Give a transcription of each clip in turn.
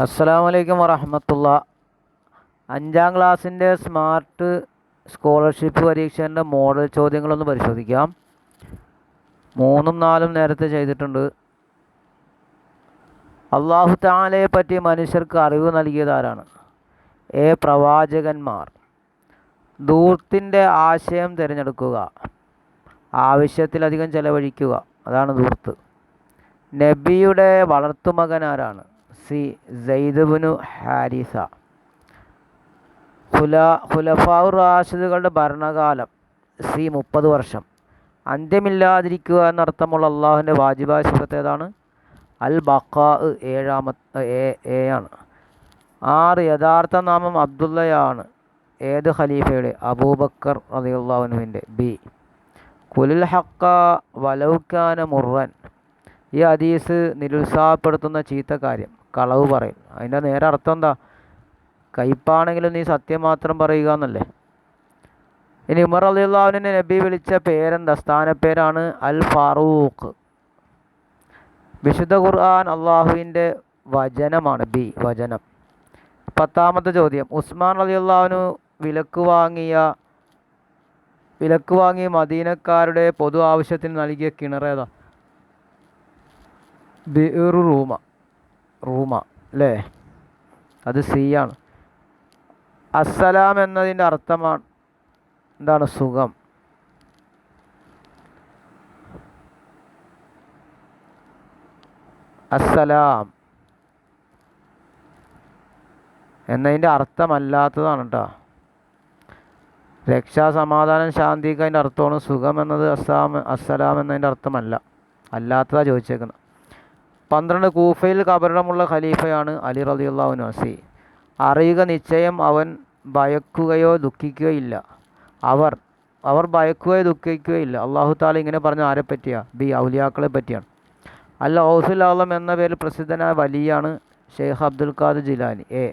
അസ്സലാമു വലൈക്കും വറഹമത്തുള്ള. അഞ്ചാം ക്ലാസ്സിന്റെ സ്മാർട്ട് സ്കോളർഷിപ്പ് പരീക്ഷേന്റെ മോഡൽ ചോദ്യങ്ങളൊന്ന് പരിശോധിക്കാം. മൂന്നും നാലും നേരത്തെ ചെയ്തിട്ടുണ്ട്. അള്ളാഹു താലയെ പറ്റി മനുഷ്യർക്ക് അറിവ് നൽകിയതാരാണ് എ പ്രവാചകന്മാർ. ദൂർത്തിന്റെ ആശയം തിരഞ്ഞെടുക്കുക. ആവശ്യത്തിലധികം ചെലവഴിക്കുക. അതാണ് ദൂർത്ത്. നബിയുടെ വളർത്തുമകൻ ആരാണ്? സി സൈദബുനു ഹാരിസ. ഖുല ഖുലഫാഉ റാഷിദുകളുടെ ഭരണകാലം സി മുപ്പത് വർഷം. അന്ത്യമില്ലാതിരിക്കുക എന്നർത്ഥമുള്ള അള്ളാഹുവിന്റെ വാജിബായ സിഫത്ത് ഏതാണ്? അൽ ബക്കാ ഏഴാമത്തെ എ ആണ്. ആറ് യഥാർത്ഥ നാമം അബ്ദുള്ളയാണ്. ഏത് ഖലീഫയുടെ? അബൂബക്കർ റളിയല്ലാഹുവിന്റെ ബി. കുലിൽ ഹക്ക വലൗക്കാന മുറൻ. ഈ ഹദീസ് നിരുത്സാഹപ്പെടുത്തുന്ന ചീത്ത കാര്യം കളവ് പറയും. അതിന്റെ നേരെ അർത്ഥം എന്താ? കയ്പാണെങ്കിലും നീ സത്യം മാത്രം പറയുക എന്നല്ലേ? ഇനി ഉമർ അലിയുള്ളാവിനെ നബി വിളിച്ച പേരെന്താ? സ്ഥാനപ്പേരാണ് അൽ ഫാറൂഖ് വിശുദ്ധ ഖുർആൻ അള്ളാഹുവിന്റെ വചനമാണ് ബി വചനം. പത്താമത്തെ ചോദ്യം. ഉസ്മാൻ അലിയുള്ളാവിനു വിലക്ക് വാങ്ങിയ വിലക്ക് വാങ്ങി മദീനക്കാരുടെ പൊതു ആവശ്യത്തിന് നൽകിയ കിണറേതാ ബിറു റൂമ. റൂമ അല്ലേ അത് സി ആണ്. അസ്സലാം എന്നതിന്റെ അർത്ഥമാണ് എന്താണ് സുഖം? അസ്സലാം എന്നതിന്റെ അർത്ഥമല്ലാത്തതാണ് കേട്ടോ രക്ഷാ സമാധാനം ശാന്തിക്ക് അതിന്റെ അർത്ഥമാണ് സുഖം എന്നത് അസ്സാം അസ്സലാം എന്നതിന്റെ അർത്ഥമല്ല. അല്ലാത്തതാണ് ചോദിച്ചേക്കുന്നത്. പന്ത്രണ്ട് കൂഫയിൽ കബറിടമുള്ള ഖലീഫയാണ് അലി റളിയല്ലാഹു നസി അറിയുക നിശ്ചയം അവൻ ഭയക്കുകയോ ദുഃഖിക്കുകയോ ഇല്ല. അവർ അവർ ഭയക്കുകയോ ദുഃഖിക്കുകയോ ഇല്ല. അള്ളാഹു താല ഇങ്ങനെ പറഞ്ഞ ആരെ പറ്റിയാണ് ബി ഔലിയാക്കളെ പറ്റിയാണ്. അല്ല ഔസുൽ ആലം എന്ന പേരിൽ പ്രസിദ്ധനായ വലിയാണ് ഷെയ്ഖ് അബ്ദുൽ ഖാദ് ജിലാനി. എ.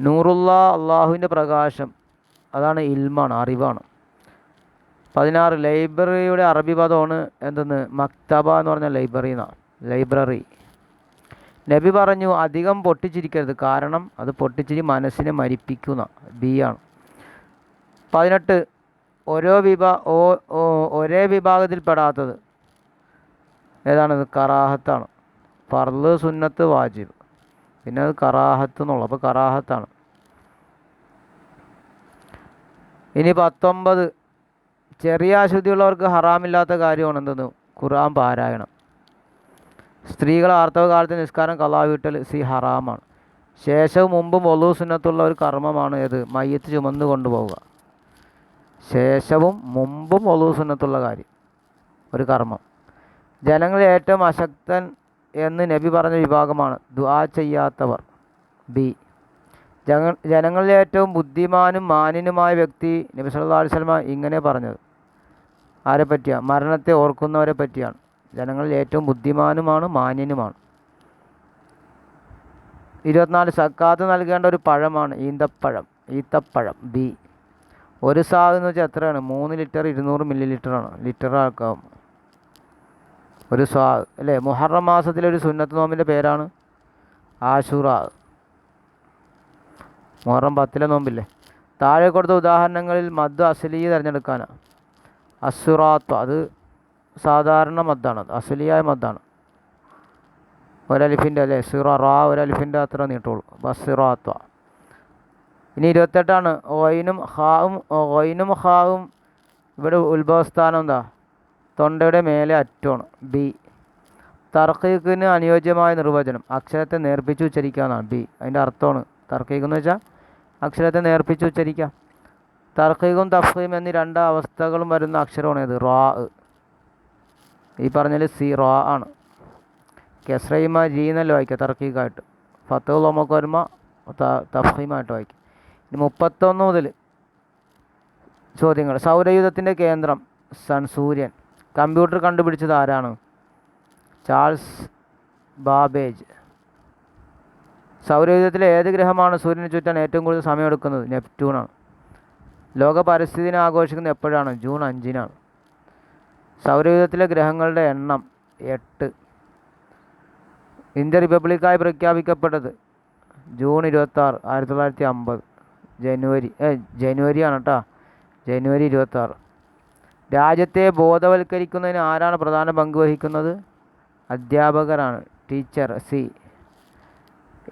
നൂറുള്ള അള്ളാഹുവിന്റെ പ്രകാശം. അതാണ് ഇൽമാണ് അറിവാണ്. പതിനാറ് ലൈബ്രറിയുടെ അറബി പദമാണ് എന്തെന്ന്? മക്തബ എന്ന് പറഞ്ഞ ലൈബ്രറി എന്നാണ് ലൈബ്രറി. നബി പറഞ്ഞു അധികം പൊട്ടിച്ചിരിക്കരുത്. കാരണം അത് പൊട്ടിച്ചിരി മനസ്സിനെ മരിപ്പിക്കുന്ന ബി ആണ്. പതിനെട്ട് ഓരോ വിഭാ ഒരേ വിഭാഗത്തിൽപ്പെടാത്തത് ഏതാണത്? കറാഹത്താണ്. ഫർൾ സുന്നത്ത് വാജിബ്. പിന്നെ അത് കറാഹത്ത് എന്നുള്ളത് അപ്പോൾ കറാഹത്താണ്. ഇനി പത്തൊമ്പത് ചെറിയ അശുദ്ധിയുള്ളവർക്ക് ഹറാമില്ലാത്ത കാര്യമാണ് എന്തെന്ന്? ഖുർആൻ പാരായണം. സ്ത്രീകൾ ആർത്തവ കാലത്ത് നിസ്കാരം കലാ സി ഹറാമാണ്. ശേഷവും മുമ്പും ഒളു സുന്നത്തുള്ള ഒരു കർമ്മമാണ് ഏത്? മയ്യത്ത് ചുമന്ന് കൊണ്ടുപോവുക. ശേഷവും മുമ്പും ഒളു സുന്നത്തുള്ള കാര്യം. ഒരു കർമ്മം. ജനങ്ങളിൽ ഏറ്റവും അശക്തൻ എന്ന് നബി പറഞ്ഞ വിഭാഗമാണ്. ദുആ ചെയ്യാത്തവർ. ബി. ജന ജനങ്ങളിൽ ഏറ്റവും ബുദ്ധിമാനും മാന്യനുമായ വ്യക്തി നബി സല്ലല്ലാഹു അലൈഹി ഇങ്ങനെ പറഞ്ഞത്. ആരെ പറ്റിയാണ് മരണത്തെ ഓർക്കുന്നവരെ പറ്റിയാണ് ജനങ്ങളിൽ ഏറ്റവും ബുദ്ധിമാനുമാണ് മാന്യനുമാണ്. ഇരുപത്തിനാല് സക്കാത്ത് നൽകേണ്ട ഒരു പഴമാണ് ഈന്തപ്പഴം ഈത്തപ്പഴം ബി ഒരു സാഗ് എന്ന് വെച്ചാൽ എത്രയാണ്? മൂന്ന് ലിറ്റർ ഇരുന്നൂറ് മില്ലി ആണ് ലിറ്റർ ആക്കാം ഒരു സ്വാഗ് അല്ലേ? മുഹറം മാസത്തിലെ ഒരു സുന്നത്ത് നോമ്പിന്റെ പേരാണ് ആശുറ. മുഹറം പത്തിലെ നോമ്പില്ലേ? താഴെ കൊടുത്ത ഉദാഹരണങ്ങളിൽ മദ് അസലി തിരഞ്ഞെടുക്കാനാണ്. അസുറാത്വ അത് സാധാരണ മദ്ദാണ്. അസലിയായ മദ്ദാണ്. ഒരലിഫിന്റെ അല്ലേ? സിറ റാ ഒരലിഫിന്റെ അത്ര നീട്ടുള്ളൂ. ബസിറാത്വ ഇനി ഇരുപത്തെട്ടാണ്. ഒയിനും ഹാവും ഒയിനും ഹാവും ഇവിടെ ഉത്ഭവസ്ഥാനം എന്താ? തൊണ്ടയുടെ മേലെ അറ്റമാണ്. ബി. തർക്കീക്കിന് അനുയോജ്യമായ നിർവചനം. അക്ഷരത്തെ നേർപ്പിച്ച് ഉച്ചരിക്കുക എന്നാണ്. ബി. അതിന്റെ അർത്ഥമാണ്. തർക്കീക്ക് എന്ന് വെച്ചാൽ അക്ഷരത്തെ നേർപ്പിച്ച് ഉച്ചരിക്കുക. തർക്കീക്കും തഫീം എന്നീ രണ്ട് അവസ്ഥകളും വരുന്ന അക്ഷരമാണ് ഇത് റാ. ഈ പറഞ്ഞാൽ സി റാ ആണ്. കെസ്രൈമ ജി എന്നല്ല വായിക്കുക തർക്കീക്കായിട്ട്. ഫത്തു വരുമ്പോൾ തഫീമായിട്ട് വായിക്കും ഇനി മുപ്പത്തൊന്ന് മുതൽ ചോദ്യങ്ങൾ സൗരയുധത്തിന്റെ കേന്ദ്രം സൺ സൂര്യൻ. കമ്പ്യൂട്ടർ കണ്ടുപിടിച്ചത് ആരാണ്? Charles Babbage. സൗരയുധത്തിലെ ഏത് ഗ്രഹമാണ് സൂര്യനെ ചുറ്റാൻ ഏറ്റവും കൂടുതൽ സമയമെടുക്കുന്നത്? നെപ്റ്റ്യൂണാണ് ലോക പരിസ്ഥിതി ദിനം ആഘോഷിക്കുന്നത് എപ്പോഴാണ്? ജൂൺ അഞ്ചിനാണ്. സൗരയൂഥത്തിലെ ഗ്രഹങ്ങളുടെ എണ്ണം എട്ട്. ഇന്ത്യ റിപ്പബ്ലിക്കായി പ്രഖ്യാപിക്കപ്പെട്ടത് ജൂൺ ഇരുപത്താറ് ആയിരത്തി തൊള്ളായിരത്തി അമ്പത് ജനുവരി ജനുവരിയാണ് കേട്ടോ ജനുവരി ഇരുപത്താറ്. രാജ്യത്തെ ബോധവൽക്കരിക്കുന്നതിന് ആരാണ് പ്രധാന പങ്ക് വഹിക്കുന്നത്? അധ്യാപകരാണ്. Teacher C.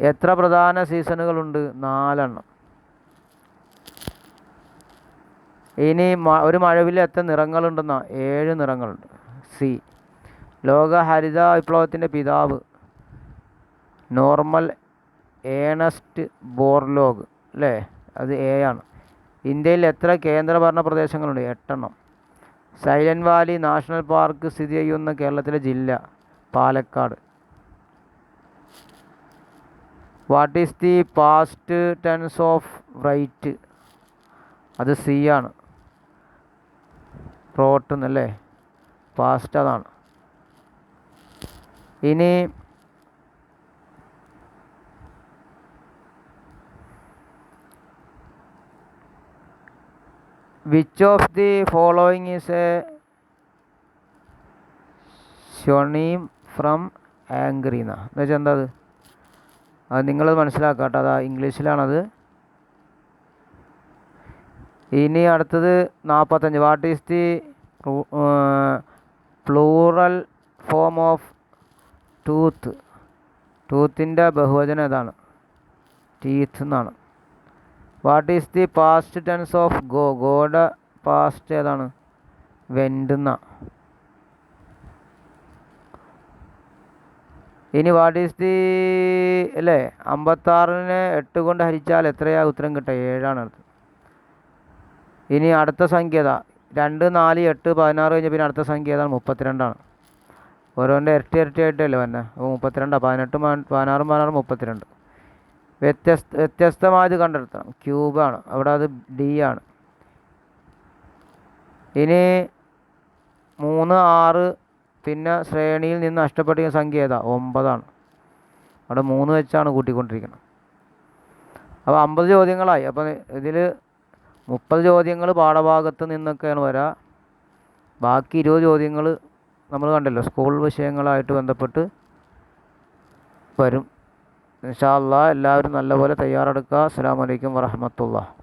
എത്ര പ്രധാന സീസണുകളുണ്ട്? നാലെണ്ണം. ഇനി ഒരു മഴവിൽ എത്ര നിറങ്ങളുണ്ടെന്നാ? ഏഴ് നിറങ്ങളുണ്ട്. സി. ലോക ഹരിത വിപ്ലവത്തിന്റെ പിതാവ്. Norman Ernest Borlaug. അല്ലേ? അത് എ ആണ്. ഇന്ത്യയിൽ എത്ര കേന്ദ്രഭരണ പ്രദേശങ്ങളുണ്ട്? എട്ടെണ്ണം. സൈലന്റ് വാലി നാഷണൽ പാർക്ക് സ്ഥിതി ചെയ്യുന്ന കേരളത്തിലെ ജില്ല Palakkad. What is the past tense of write? അത് സി ആണ്. റോട്ട് എന്നല്ലേ പാസ്റ്റ് അതാണ്. ഇനി which of the following is a synonym from ആംഗ്രീന എന്നാ വെച്ചാൽ എന്താ അത്? അത് മനസ്സിലാക്കാം കേട്ടോ അതാ ഇംഗ്ലീഷിലാണത് ഇനി അടുത്തത് നാൽപ്പത്തഞ്ച് what is the plural form of tooth ടൂത്തിന്റെ ബഹുവചനം ഇതാണ് ടീത്ത് എന്നാണ്. What is the past tense of go ഗോയുടെ past ഏതാണ്? വെൻഡ് എന്നാ. ഇനി വാട്ട് ഈസ് ദി അല്ലേ അമ്പത്താറിന് എട്ട് കൊണ്ട് ഹരിച്ചാൽ എത്രയാണ് ഉത്തരം കിട്ടുക? ഏഴാണ് അടുത്തത്. ഇനി അടുത്ത സംഖ്യ ഏതാ? രണ്ട് നാല് എട്ട് പതിനാറ് കഴിഞ്ഞ് പിന്നെ അടുത്ത സംഖ്യ ഏതാണ്? മുപ്പത്തിരണ്ടാണ്. ഓരോന്റെ ഇരട്ടി ഇരട്ടി ആയിട്ടല്ലേ വന്നെ അപ്പോൾ മുപ്പത്തിരണ്ടാണ് പതിനെട്ടും പതിന- പതിനാറും പതിനാറും മുപ്പത്തിരണ്ട്. വ്യത്യസ്ത വ്യത്യസ്തമായത് കണ്ടെടുത്തണം ക്യൂബാണ് അവിടെ അത് ഡി ആണ്. ഇനി മൂന്ന് ആറ് പിന്നെ ശ്രേണിയിൽ നിന്ന് നഷ്ടപ്പെട്ട സംഖ്യ ഏതാ? ഒമ്പതാണ്. അവിടെ മൂന്ന് വെച്ചാണ് കൂട്ടിക്കൊണ്ടിരിക്കുന്നത്. അപ്പോൾ അമ്പത് ചോദ്യങ്ങളായി. അപ്പോൾ ഇതിൽ മുപ്പത് ചോദ്യങ്ങൾ പാഠഭാഗത്ത് നിന്നൊക്കെയാണ് വരിക ബാക്കി ഇരുപത് ചോദ്യങ്ങൾ നമ്മൾ കണ്ടല്ലോ സ്കൂൾ വിഷയങ്ങളായിട്ട് ബന്ധപ്പെട്ട് വരും. ഇൻഷാ എല്ലാവരും നല്ലപോലെ തയ്യാറെടുക്കുക. അസ്സാം വലൈക്കും വറഹമത്തുള്ള